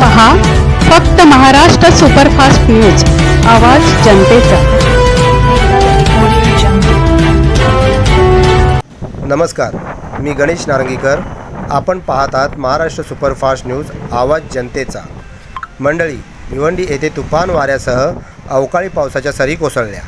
पहा फक्त Maharashtra superfast news आवाज जनतेचा. नमस्कार मी गणेश नारंगीकर. आपण पाहत आहात महाराष्ट्र सुपरफास्ट न्यूज आवाज जनतेचा. मंडळी भिवंडी येथे तुफान वाऱ्यासह अवकाळी पावसाच्या सरी कोसळल्या.